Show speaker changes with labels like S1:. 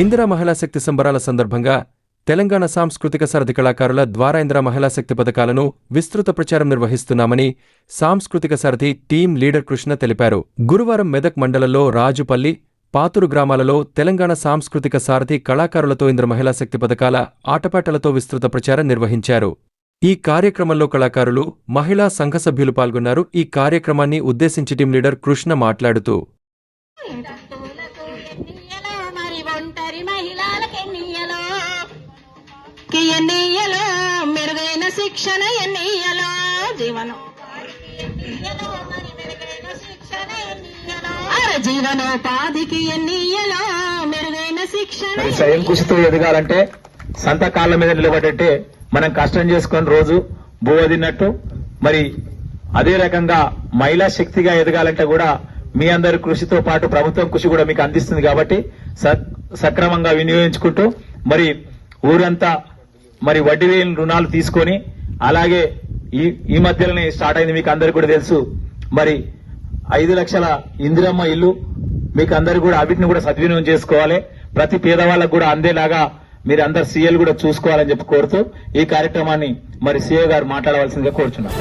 S1: ఇందిరా మహిళా శక్తి సంబరాల సందర్భంగా తెలంగాణ సాంస్కృతిక సరథి కళాకారుల ద్వారా ఇందిరా మహిళా శక్తి పథకాలను విస్తృత ప్రచారం నిర్వహిస్తున్నామని సాంస్కృతిక సరథి టీం లీడర్ కృష్ణ తెలిపారు. గురువారం మెదక్ మండలంలో రాజుపల్లి పాతూరు గ్రామాలలో తెలంగాణ సాంస్కృతిక సారథి కళాకారులతో ఇంద్ర మహిళా శక్తి పథకాల ఆటపాటలతో విస్తృత ప్రచారం నిర్వహించారు. ఈ కార్యక్రమంలో కళాకారులు మహిళా సంఘ సభ్యులు పాల్గొన్నారు. ఈ కార్యక్రమాన్ని ఉద్దేశించి టీం లీడర్ కృష్ణ మాట్లాడుతూ
S2: మరి ఒంటరి మహిళలకు ఎన్నియలో? ఎన్నియలో? మెరుగైన శిక్షణ ఎన్నియలో? జీవనం. జీవనోపాధికి ఎన్నియలో? మెరుగైన శిక్షణ
S3: స్వయం కృషితో ఎదగాలంటే సంత కాళ్ళ మీద నిలబడట్టే మనం కష్టం చేసుకొని రోజు బువ్వ తిన్నట్టు మరి అదే రకంగా మహిళా శక్తిగా ఎదగాలంటే కూడా మీ అందరి కృషితో పాటు ప్రభుత్వం కృషి కూడా మీకు అందిస్తుంది కాబట్టి సక్రమంగా వినియోగించుకుంటూ మరి ఊరంతా మరి వడ్డీ లేని రుణాలు తీసుకొని అలాగే ఈ ఈ మధ్యలోనే స్టార్ట్ అయింది మీకు అందరికి కూడా తెలుసు. మరి ఐదు లక్షల ఇందిరమ్మ ఇల్లు మీకు అందరు కూడా అవిటిని కూడా సద్వినియోగం చేసుకోవాలి. ప్రతి పేదవాళ్ళకు కూడా అందేలాగా మీరు అందరు సీఎల్ కూడా చూసుకోవాలని చెప్పి కోరుతూ ఈ కార్యక్రమాన్ని మరి సీఏ గారు మాట్లాడవలసిందిగా కోరుచున్నాను